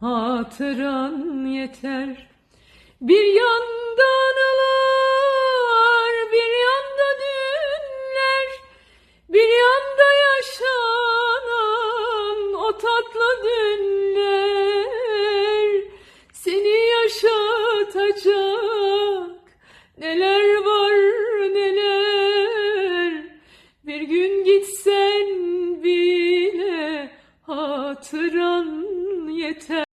hatıran yeter. Bir yanda anılar, bir yanda düğünler, bir yanda yaşanan o tatlı günler seni yaşatacak. Neler var neler, bir gün gitsen bile hatıran yeter.